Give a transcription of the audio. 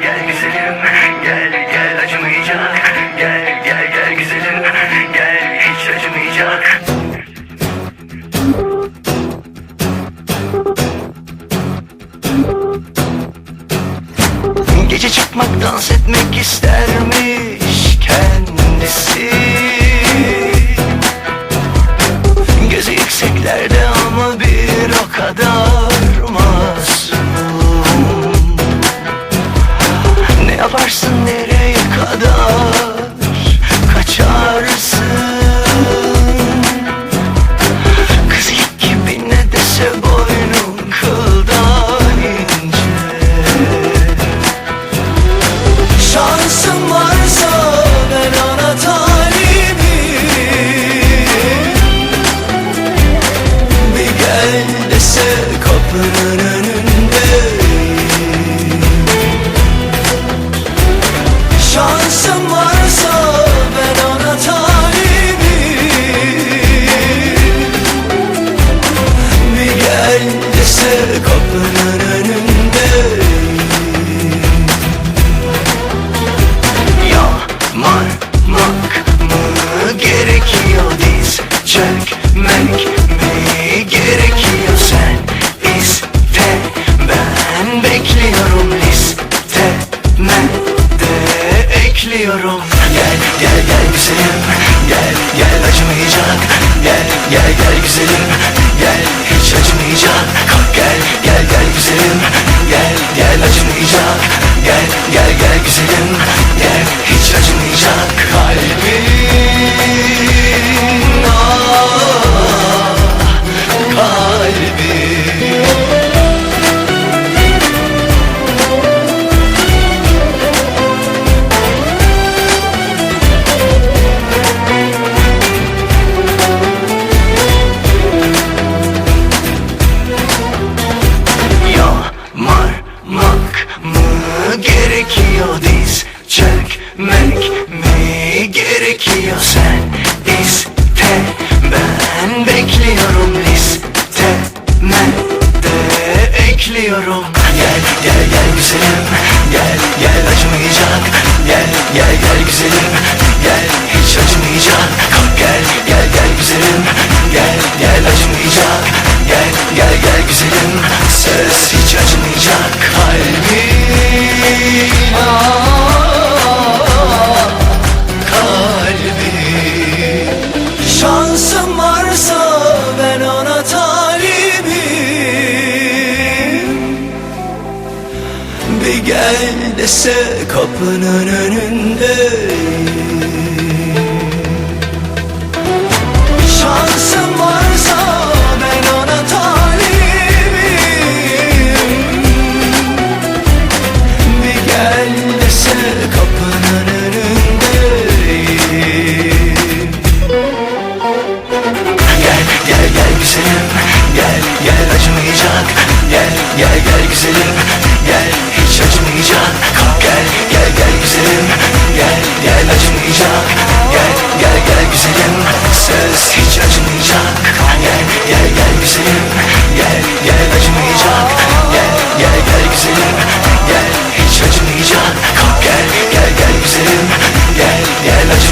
gel güzelim. Gel gel acımayacak. Gel gel gel güzelim. Gel hiç acımayacak. Gece çıkmak dans etmek istermiş ekliyorum Gel gel gel güzelim. Gel gel acımayacak. Gel gel gel güzelim. Gel hiç acımayacak. Kalk gel gel gel güzelim. Gel gel acımayacak. Gel gel gel güzelim. Gel hiç acımayacak çökmek mi gerekiyor? Sen iste ben bekliyorum listeme de ekliyorum? Gel gel gel güzelim. Gel gel acımayacak. Gel gel gel güzelim. Gel hiç acımayacak. Gel gel gel güzelim. Gel gel acımayacak. Gel gel gel güzelim. Söz hiç acımayacak. Kalbim Bir gel dese kapının önünde. Şansım varsa ben ona talibim. Bir gel dese kapının önündeyim Gel gel gel güzelim. Gel gel acımayacak. Gel gel gel güzelim acımayacak. Kalk gel gel gel güzelim. Gel gel acımayacak. Gel gel gel güzelim. Söz hiç acımayacak. Gel gel gel güzelim. Gel gel acımayacak. Gel gel gel güzelim. Gel hiç acımayacak. Kalk gel gel gel güzelim. Gel gel acımayacak